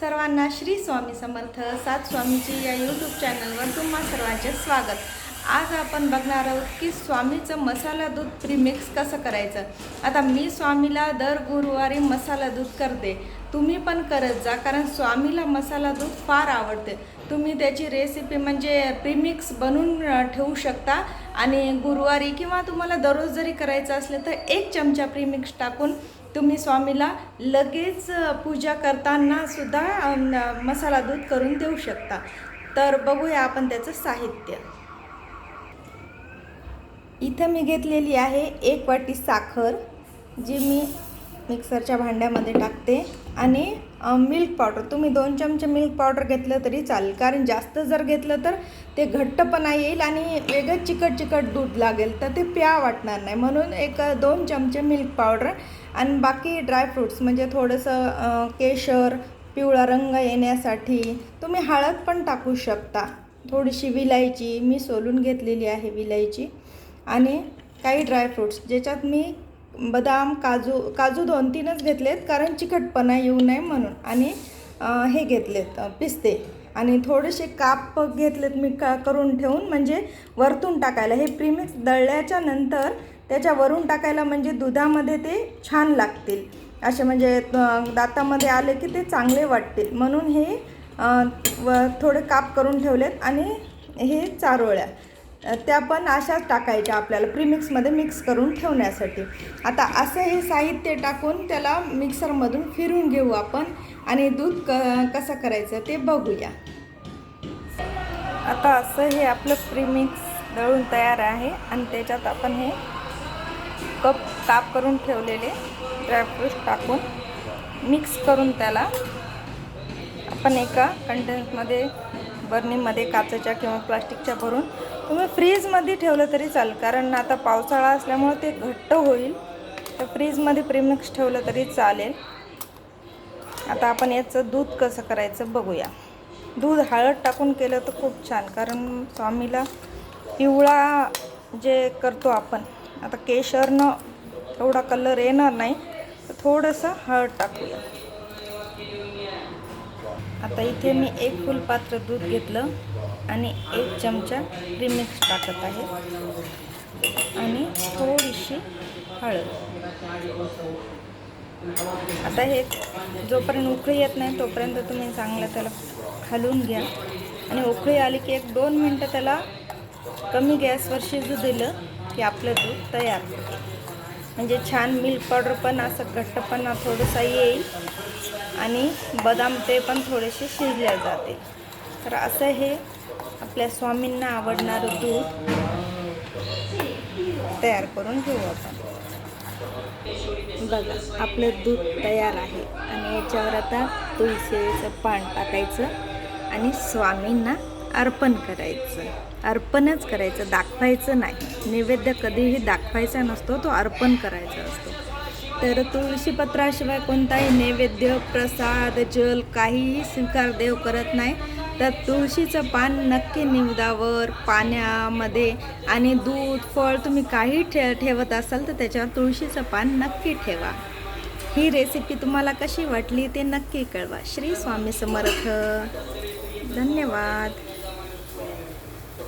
सर्वांना श्री स्वामी समर्थ सात स्वामीची या यूट्यूब चॅनलवर तुम्हा सर्वांचे स्वागत. आज आपण बघणार आहोत की स्वामीचं मसाला दूध प्रीमिक्स कसं करायचं? आता मी स्वामीला दर गुरुवारी मसाला दूध करते. तुम्ही पण करत जा कारण स्वामीला मसाला दूध फार आवडते. तुम्ही त्याची रेसिपी म्हणजे प्रीमिक्स बनवून ठेवू शकता. आणि गुरुवारी किंवा तुम्हाला दररोज जरी करायचं असलं तर एक चमचा प्रीमिक्स टाकून तुम्ही स्वामीला लगेच पूजा करताना सुद्धा मसाला दूध करून देऊ शकता. तर बघूया आपण त्याचं साहित्य. इथं मी घेतलेली आहे एक वाटी साखर जी मी मिक्सरच्या भांड्यामध्ये टाकते. आणि मिल्क पावडर. तुम्ही दोन चमचे मिल्क पावडर घेतलं तरी चालेल. कारण जास्त जर घेतलं तर ते घट्टपणा येईल आणि वेगळं चिकट चिकट दूध लागेल. तर ते प्या वाटणार नाही. म्हणून एक दोन चमचे मिल्क पावडर आणि बाकी ड्रायफ्रूट्स म्हणजे थोडंसं केशर पिवळा रंग येण्यासाठी तुम्ही हळद पण टाकू शकता. थोडीशी विलायची मी सोलून घेतलेली आहे विलायची. आणि काही ड्रायफ्रूट्स ज्याच्यात मी बदाम काजू काजू दोन तीनच घेतलेत कारण चिकटपणा येऊ नये म्हणून. आणि हे घेतलेत पिस्ते. आणि थोडेसे काप घेतलेत मी का करून ठेवून म्हणजे वरतून टाकायला. हे प्रीमिक्स दळल्याच्या नंतर त्याच्या वरून टाकायला म्हणजे दुधामध्ये ते छान लागतील. असे म्हणजे दातामध्ये आले की ते चांगले वाटतील. म्हणून हे व थोडे काप करून ठेवलेत आणि हे चारोळ्या. त्या पण अशाच टाकायच्या आपल्याला प्रीमिक्समध्ये मिक्स करून ठेवण्यासाठी. आता असं हे साहित्य टाकून त्याला मिक्सरमधून फिरून घेऊ आपण आणि दूध क कसं करायचं ते बघूया. आता असं हे आपलं प्रीमिक्स दळून तयार आहे आणि त्याच्यात आपण हे कप ताप करून ठेवलेले ड्रायफ्रूट टाकून मिक्स करून त्याला आपण एका कंटेनरमध्ये बर्नीमध्ये काचेच्या किंवा प्लास्टिकच्या भरून तुम्ही फ्रीजमध्ये ठेवलं तरी चालेल. कारण आता पावसाळा असल्यामुळं ते घट्ट होईल. तर फ्रीजमध्ये प्रीमिक्स ठेवलं तरी चालेल. आता आपण याचं दूध कसं करायचं बघूया. दूध हळद टाकून केलं तर खूप छान. कारण स्वामीला पिवळा जे करतो आपण आता केशरनं एवढा कलर येणार नाही. तर थोडंसं हळद टाकूया. आता इथे मी एक फुलपात्र दूध घेतलं आणि एक चमचा प्रीमिक्स टाकत आहे. आणि थोडीशी हळद. आता हे जोपर्यंत उकळी येत नाही तोपर्यंत तुम्ही चांगलं त्याला खालून घ्या. आणि उकळी आली की एक दोन मिनटं त्याला कमी गॅसवर शिजू दिलं की आपलं दूध तयार म्हणजे छान मिल्क पावडर पण असं घट्टपणा थोडंसं येईल आणि बदाम ते पण थोडेसे शिजले जाते तर असं हे आपल्या स्वामींना आवडणारं दूध तयार करून घेऊ आपण. बघा आपलं दूध तयार आहे आणि याच्यावर आता तुळशीचं पान टाकायचं आणि स्वामींना अर्पण करायचं. अर्पणच करायचं दाखवायचं नाही. नैवेद्य कधीही दाखवायचा नसतो तो अर्पण करायचा असतो. तर तुळशीपत्राशिवाय कोणताही नैवेद्य प्रसाद जल काहीही स्वीकार देव करत नाही. तर तुळशीचं पान नक्की निवदावर पाण्यामध्ये आणि दूध फळ तुम्ही काही ठे ठेवत असाल तर त्याच्यावर तुळशीचं पान नक्की ठेवा. ही रेसिपी तुम्हाला कशी वाटली ते नक्की कळवा. श्री स्वामी समर्थ. धन्यवाद.